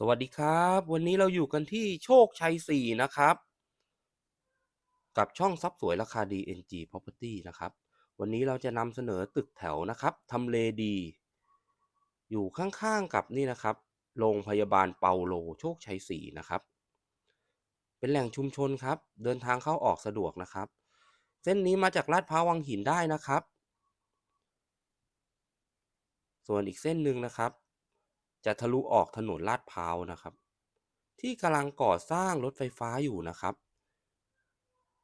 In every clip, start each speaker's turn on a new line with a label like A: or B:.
A: สวัสดีครับ วันนี้เราอยู่กันที่โชคชัย 4 นะครับ กับช่องทรัพย์สวยราคาดี NG Property นะครับ วันนี้เราจะนำเสนอตึกแถวนะครับทำเลดี อยู่ข้างๆกับนี่นะครับ โรงพยาบาลเปาโลโชคชัย 4 นะครับ เป็นแหล่งชุมชนครับ เดินทางเข้าออกสะดวกนะครับ เส้นนี้มาจากลาดพร้าววังหินได้นะครับ ส่วนอีกเส้นหนึ่งนะครับ จะทะลุออกถนนลาดพร้าวนะครับ ที่กำลังก่อสร้างรถไฟฟ้าอยู่นะครับ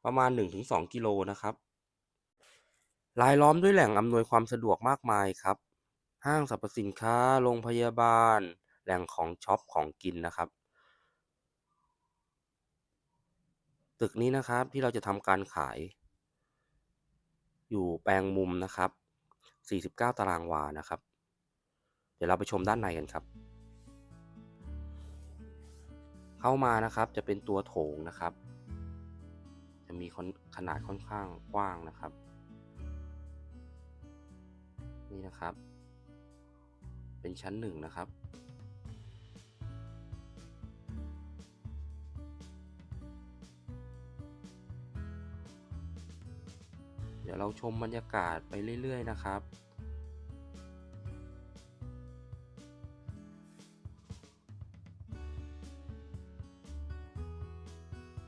A: ประมาณ 1-2 กิโลนะครับรายล้อมด้วยแหล่งอำนวยความสะดวกมากมายครับ ห้างสรรพสินค้า โรงพยาบาล แหล่งของช็อปของกินนะครับ ตึกนี้นะครับที่เราจะทำการขาย อยู่แปลงมุมนะครับ 49 ตารางวานะครับ ดี๋ยวเราไปชมด้านในกันครับ เข้ามานะครับจะเป็นตัวโถงนะครับ จะมีขนาดค่อนข้างกว้างนะครับ นี่นะครับ เป็นชั้นหนึ่งนะครับเดี๋ยวเราชมบรรยากาศไปเรื่อย ๆ นะครับ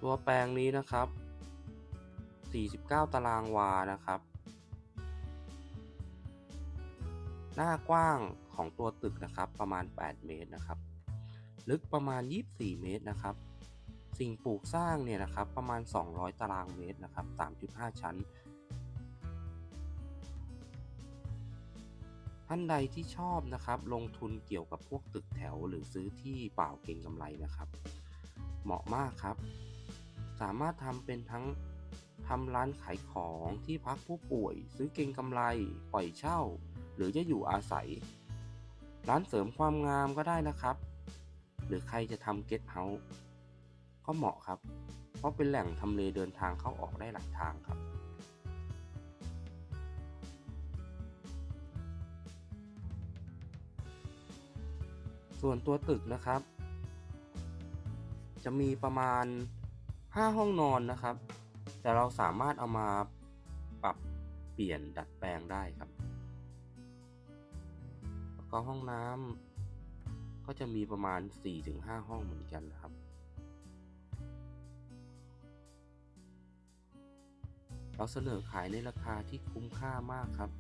A: ตัวแปลงนี้นะครับ 49 ตารางวานะครับ หน้ากว้างของตัวตึกนะครับประมาณ 8 เมตรนะครับ ลึกประมาณ 24 เมตรนะครับ สิ่งปลูกสร้างเนี่ยนะครับประมาณ 200 ตารางเมตรนะครับ 3.5 ชั้น ท่านใดที่ชอบนะครับ ลงทุนเกี่ยวกับพวกตึกแถวหรือซื้อที่เปล่าเก็งกำไรนะครับ เหมาะมากครับ สามารถทำเป็นทั้งทำร้านขายของที่พักผู้ป่วย ซื้อเก็งกำไร ปล่อยเช่า หรือจะอยู่อาศัย ร้านเสริมความงามก็ได้นะครับ หรือใครจะทำเก็ตเฮาส์ก็เหมาะครับ เพราะเป็นแหล่งทำเลเดินทางเข้าออกได้หลายทางครับ ส่วนตัวตึกนะครับ จะมีประมาณ 5 ห้องนอนนะครับ แต่เราสามารถเอามาปรับเปลี่ยนดัดแปลงได้ครับ แล้วก็ห้องน้ำก็จะมีประมาณ 4-5 ห้องเหมือนกันนะครับเราเสนอขายในราคาที่คุ้มค่ามากครับ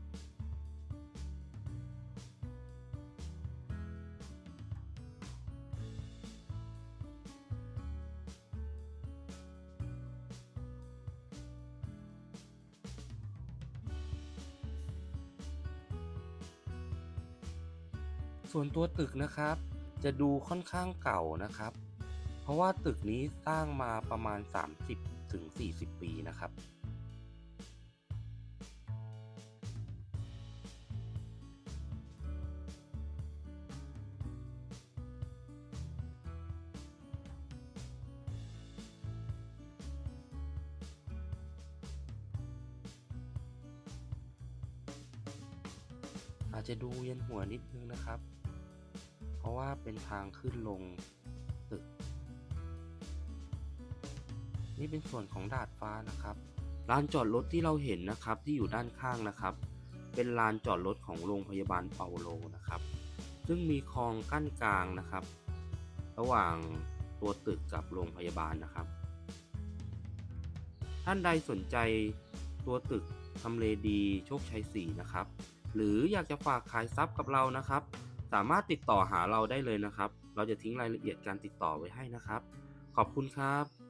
A: ส่วนตัวตึกนะครับ จะดูค่อนข้างเก่านะครับ เพราะว่าตึกนี้สร้างมาประมาณ 30ถึง40 ปีนะครับ อาจจะดูเวียนหัวนิดนึงนะครับ เพราะว่าเป็นทางขึ้นลงตึก นี่เป็นส่วนของดาดฟ้านะครับลานจอดรถที่เราเห็นนะครับที่อยู่ด้านข้างนะครับ เป็นลานจอดรถของโรงพยาบาลเปาโลนะครับ ซึ่งมีคลองกั้นกลางนะครับ ระหว่างตัวตึกกับโรงพยาบาลนะครับ ท่านใดสนใจตัวตึกทำเลดีโชคชัย4นะครับ หรืออยากจะฝากขายทรัพย์กับเรานะครับ สามารถติดต่อหาเราได้เลยนะครับ เราจะทิ้งรายละเอียดการติดต่อไว้ให้นะครับ ขอบคุณครับ